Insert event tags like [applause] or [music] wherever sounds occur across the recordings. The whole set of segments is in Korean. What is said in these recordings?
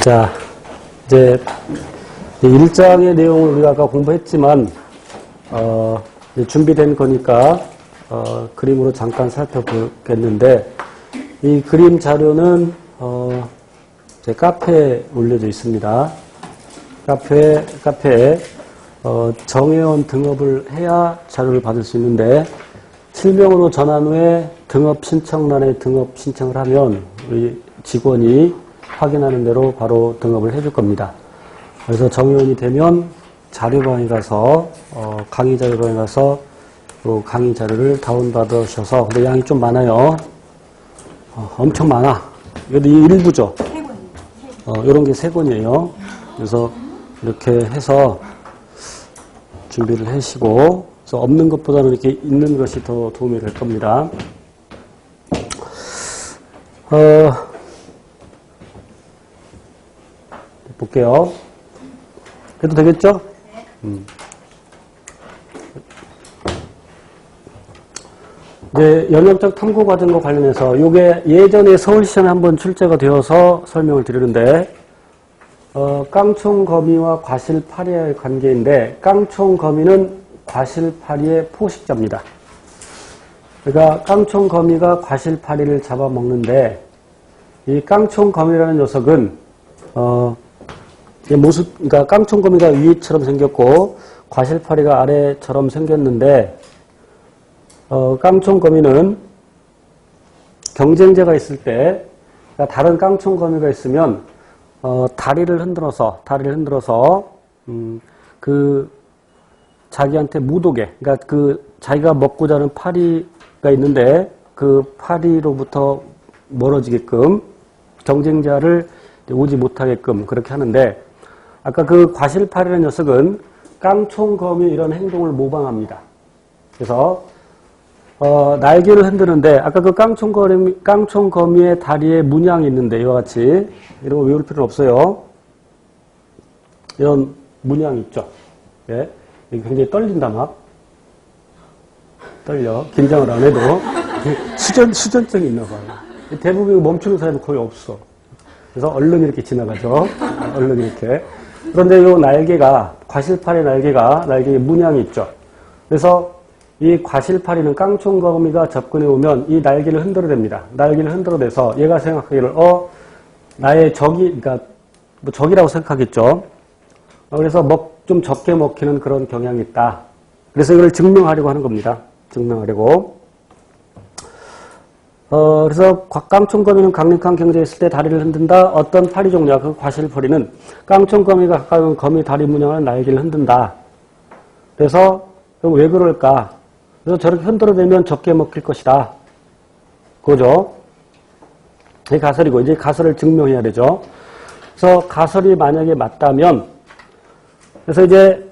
자, 이제 이 일장의 내용을 우리가 아까 공부했지만, 어, 준비된 거니까, 어, 그림으로 잠깐 살펴보겠는데, 이 그림 자료는, 어, 제 카페에 올려져 있습니다. 카페, 카페에, 어, 정회원 등업을 해야 자료를 받을 수 있는데, 실명으로 전환 후에 등업 신청란에 등업 신청을 하면 우리 직원이 확인하는 대로 바로 등업을 해줄 겁니다. 그래서 정회원이 되면 자료방에 가서 어, 강의 자료방에 가서 그 강의 자료를 다운받으셔서 근데 양이 좀 많아요. 어, 엄청 많아. 이것도 이 일부죠. 어, 이런 게 세 권이에요. 그래서 이렇게 해서 준비를 하시고 그래서 없는 것보다는 이렇게 있는 것이 더 도움이 될 겁니다. 어, 볼게요. 해도 되겠죠? 음. 이제 연역적 탐구 과정과 관련해서 이게 예전에 서울시장에 한번 출제가 되어서 설명을 드리는데 어, 깡총 거미와 과실 파리의 관계인데 깡총 거미는 과실 파리의 포식자입니다. 그러니까 깡총 거미가 과실 파리를 잡아먹는데 이 깡총 거미라는 녀석은 어, 이 모습, 그러니까 깡총 거미가 위처럼 생겼고 과실 파리가 아래처럼 생겼는데 어, 깡총 거미는 경쟁자가 있을 때 그러니까 다른 깡총 거미가 있으면 어, 다리를 흔들어서 다리를 흔들어서 음, 그 자기한테 못 오게 그러니까 그 자기가 먹고자 하는 파리가 있는데 그 파리로부터 멀어지게끔 경쟁자를 오지 못하게끔 그렇게 하는데 아까 그 과실파리라는 녀석은 깡총거미 이런 행동을 모방합니다. 그래서 어, 날개를 흔드는데 아까 그 깡총거미, 깡총거미의 다리에 문양이 있는데 이와 같이 이런 거 외울 필요는 없어요. 이런 문양이 있죠. 예. 굉장히 떨린다 막. 떨려. 긴장을 안 해도 [laughs] 수전, 수전증이 있나 봐요. 대부분 멈추는 사람이 거의 없어. 그래서 얼른 이렇게 지나가죠. 얼른 이렇게. 그런데 이 날개가, 과실파리 날개가, 날개에 문양이 있죠. 그래서 이 과실파리는 깡총거미가 접근해 오면 이 날개를 흔들어댑니다. 날개를 흔들어대서 얘가 생각하기를, 어, 나의 적이, 그러니까 뭐 적이라고 생각하겠죠. 어, 그래서 먹, 좀 적게 먹히는 그런 경향이 있다. 그래서 이걸 증명하려고 하는 겁니다. 증명하려고. 어, 그래서 깡총거미는 강력한 경제에 있을 때 다리를 흔든다. 어떤 파리 종류야? 그 과실파리는 깡총거미가 가까운 거미 다리 문양을 날개를 흔든다. 그래서 그럼 왜 그럴까? 그래서 저렇게 흔들어대면 적게 먹힐 것이다. 그거죠. 이 가설이고 이제 가설을 증명해야 되죠. 그래서 가설이 만약에 맞다면 그래서 이제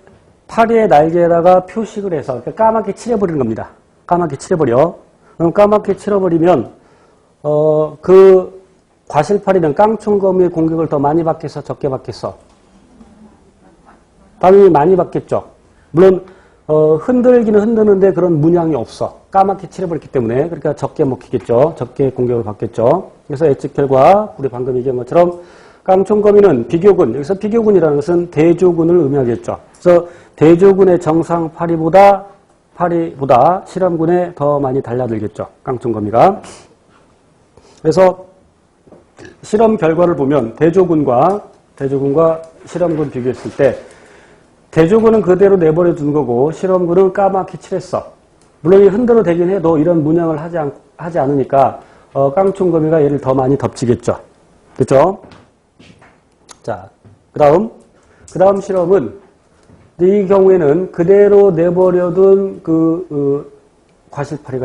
파리의 날개에다가 표식을 해서 까맣게 칠해버리는 겁니다. 까맣게 칠해버려. 까맣게 칠해버리면 어, 그 과실파리는 깡총거미의 공격을 더 많이 받겠어, 적게 받겠어? 당연히 많이 받겠죠. 물론 어, 흔들기는 흔드는데 그런 문양이 없어. 까맣게 칠해버렸기 때문에 그러니까 적게 먹히겠죠. 적게 공격을 받겠죠. 그래서 예측 결과 우리 방금 얘기한 것처럼 깡총거미는 비교군, 여기서 비교군이라는 것은 대조군을 의미하겠죠. 그래서 대조군의 정상 파리보다 파리보다 실험군에 더 많이 달려들겠죠. 깡총거미가. 그래서 실험 결과를 보면 대조군과 대조군과 실험군 비교했을 때 대조군은 그대로 내버려 둔 거고 실험군은 까맣게 칠했어. 물론 이 흔들어 대긴 해도 이런 문양을 하지, 않, 하지 않으니까 어, 깡총거미가 얘를 더 많이 덮치겠죠. 그렇죠? 자, 그 다음, 그 다음 실험은, 이 경우에는 그대로 내버려둔 그, 어, 과실파리가